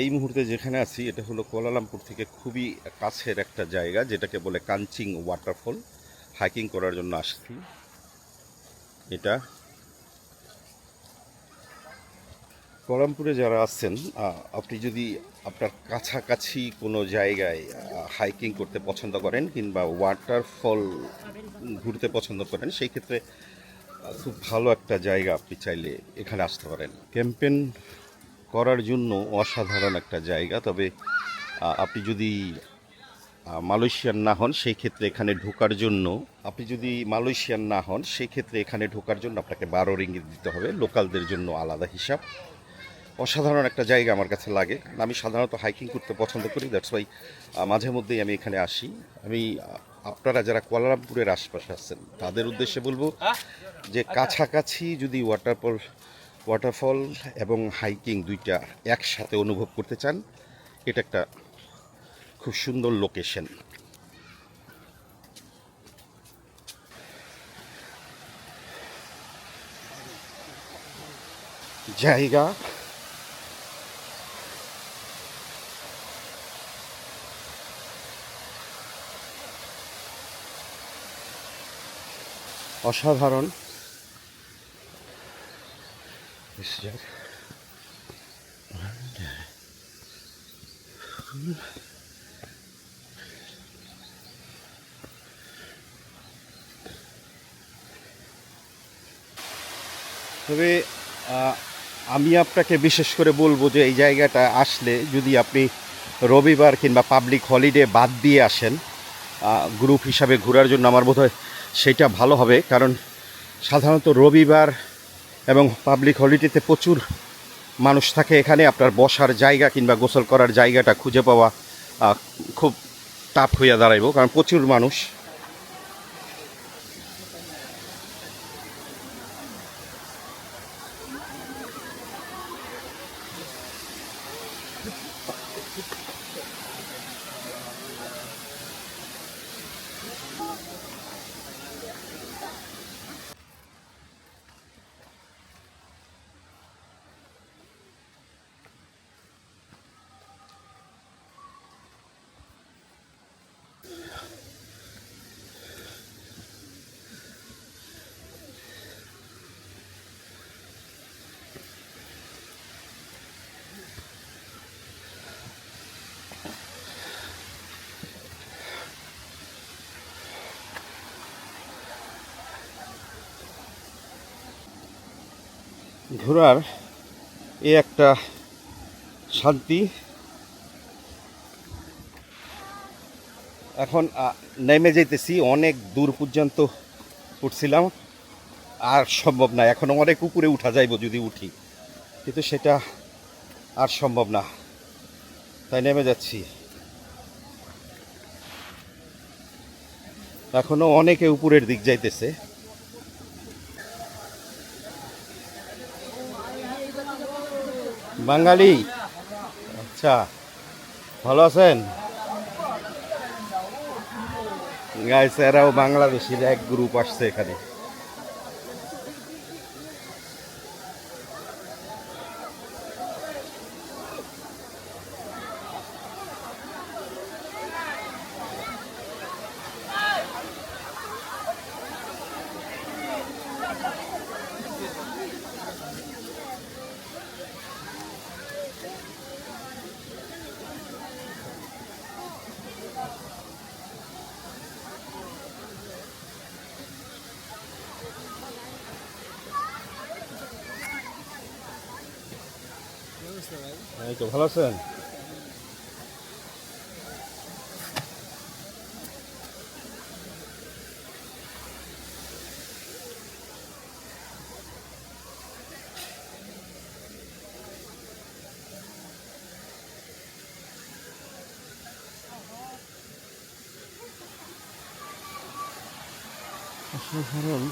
এই মুহূর্তে যেখানে আছি এটা হলো কোয়ালালামপুর থেকে খুবই কাছের একটা জায়গা যেটাকে বলে কাঞ্চিং ওয়াটারফল। হাইকিং করার জন্য আসছি। এটা কোয়ালালামপুরে যারা আহ, আপনি যদি আপনার কাছাকাছি কোনো জায়গায় হাইকিং করতে পছন্দ করেন কিংবা ওয়াটারফল ঘুরতে পছন্দ করেন সেই ক্ষেত্রে খুব ভালো একটা জায়গা আপনি চাইলে এখানে আসতে পারেন। ক্যাম্পেন করার জন্য অসাধারণ একটা জায়গা। তবে আপনি যদি মালয়েশিয়ান না হন সেই ক্ষেত্রে এখানে ঢোকার জন্য আপনি যদি মালয়েশিয়ান না হন সেই ক্ষেত্রে এখানে ঢোকার জন্য আপনাকে বারো রিঙ্গিত দিতে হবে লোকালদের জন্য আলাদা হিসাব। অসাধারণ একটা জায়গা আমার কাছে লাগে। আমি সাধারণত হাইকিং করতে পছন্দ করি দ্যাটস ওয়াই মাঝে মধ্যেই আমি এখানে আসি। আমি আপনারা যারা কোয়ালালামপুরের আশপাশে আছেন তাদের উদ্দেশ্যে বলব যে কাছাকাছি যদি ওয়াটারফল ওয়াটারফল এবং হাইকিং দুইটা একসাথে অনুভব করতে চান, এটা একটা খুব সুন্দর লোকেশন জায়গা। অসাধারণ। This is it. তবে আমি আপনাকে বিশেষ করে বলব যে এই জায়গাটা আসলে যদি আপনি রবিবার কিংবা পাবলিক হলিডে বাদ দিয়ে আসেন গ্রুপ হিসাবে ঘোরার জন্য আমার বোধ হয় সেটা ভালো হবে কারণ সাধারণত রবিবার এবং পাবলিক হলিডেতে প্রচুর মানুষ থাকে এখানে। আপনার বসার জায়গা কিংবা গোসল করার জায়গাটা খুঁজে পাওয়া খুব টাফ হইয়া দাঁড়াইব, কারণ প্রচুর মানুষ। ঘোরার এ একটা শান্তি। এখন নেমে যাইতেছি অনেক দূর পর্যন্ত উঠছিলাম। আর সম্ভব না, এখন অনেক উপরে উঠা যাইব যদি উঠি। কিন্তু সেটা আর সম্ভব না। তাই নেমে যাচ্ছি। এখনও অনেকে উপরের দিক যাইতেছে। বাঙালি? আচ্ছা ভালো আছেন? গাইস এরাও বাংলাদেশির এক গ্রুপ আসছে এখানে। এই তো ভালো আছেন অসাধারণ